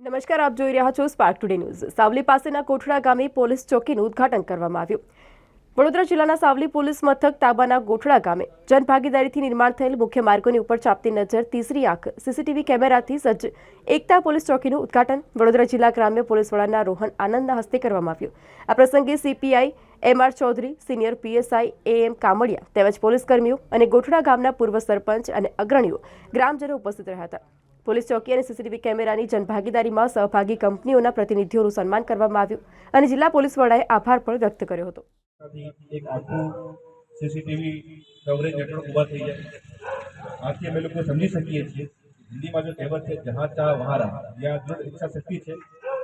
નમસ્કાર, આપ જોઈ રહ્યા છો સ્પાર્ક ટુડે ન્યૂઝ સાવલી પાસેના કોઠડા ગામે પોલીસ ચોકીનું ઉદ્ઘાટન કરવામાં આવ્યું. વડોદરા જિલ્લાના સાવલી પોલીસ મથક તાબાના ગોઠડા ગામે જનભાગીદારીથી નિર્માણ થયેલ મુખ્ય માર્ગોની ઉપર ચાપતી નજર, તીસરી આંખ, સીસીટીવી કેમેરાથી સજ્જ એકતા પોલીસ ચોકીનું ઉદ્ઘાટન વડોદરા જિલ્લા ગ્રામ્ય પોલીસ વડાના રોહન આનંદના હસ્તે કરવામાં આવ્યું. આ પ્રસંગે CPI M R Chaudhari, senior PSI A M Kamadia તેમજ પોલીસ કર્મીઓ અને ગોઠડા ગામના પૂર્વ સરપંચ અને અગ્રણીઓ ગ્રામજનો ઉપસ્થિત રહ્યા હતા. પોલીસ ચોકી અને સીસીટીવી કેમેરાની જનભાગીદારીમાં સહભાગી કંપનીઓના પ્રતિનિધિઓનું સન્માન કરવામાં આવ્યું અને જિલ્લા પોલીસ વડાએ આભાર પણ વ્યક્ત કર્યો હતો. આથી એક આખું સીસીટીવી કવરેજ નેટવર્ક ઊભા થઈ જાય આથી અમે લોકો સમજી શકીએ છીએ, હિન્દીમાં જો કહેવત છે જहाँ ચાહ વहाँ રાહ. જ્યાં દૃઢ ઈચ્છા શક્તિ છે,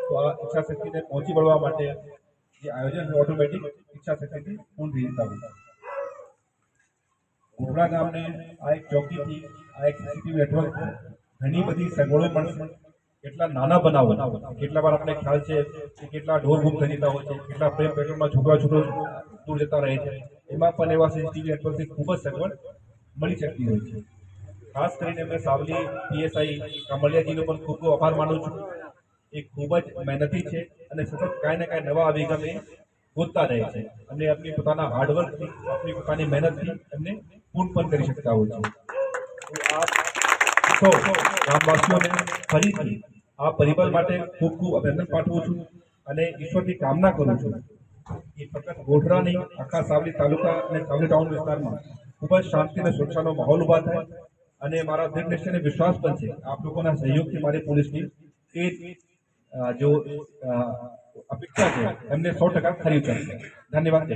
તો આ ઈચ્છા શક્તિને પહોંચી વળવા માટે જે આયોજન છે, ઓટોમેટિક ઈચ્છા શક્તિથી પૂર્ણ થઈ જતા હોય છે. ઘોઘડા ગામને આ એક ચોકીથી, આ એક સીસીટીવી નેટવર્ક ઘણી બધી સગવડો પણ કેટલા નાના બનાવો કેટલા વાર આપણે ખ્યાલ છે કે કેટલા ઢોર ગુમ થઈ જતા હોય છે, કેટલા પ્રેમ પેટ્રોલમાં છોકરા છોકરો દૂર જતા રહે છે. એમાં પણ એવા સીસીટીવી નેટવર્કથી ખૂબ જ સગવડ મળી શકતી હોય છે. ખાસ કરીને મેં સાવલી, પીએસઆઈ, કમલિયાજીનો પણ ખૂબ ખૂબ આભાર માનું છું. એ ખૂબ જ મહેનતી છે અને સતત કાંઈ ને કાંઈ નવા અભિગમ ગોતતા રહે છે અને આપણી પોતાના હાર્ડવર્કથી આપણી પોતાની મહેનતથી એમને પૂર્ણ પણ કરી શકતા હોય છે. તો સૌ ગામવાસીઓને ફરીથી આ પરિબળ માટે ખૂબ ખૂબ અભિનંદન પાઠવું છું અને ઈશ્વરની કામના કરું છું. એ ફક્ત ગોઢરાની આખા સાવલી તાલુકા અને સાવલી ટાઉન વિસ્તારમાં ખૂબ જ શાંતિ અને સુરક્ષાનો માહોલ ઊભા થાય અને મારા દૃઢ નિશ્ચયને વિશ્વાસ પણ છે. આપ લોકોના સહયોગથી મારી પોલીસની એ જો અપેક્ષા છે એમને સો ટકા ખરી ઉતરશે ધન્યવાદ.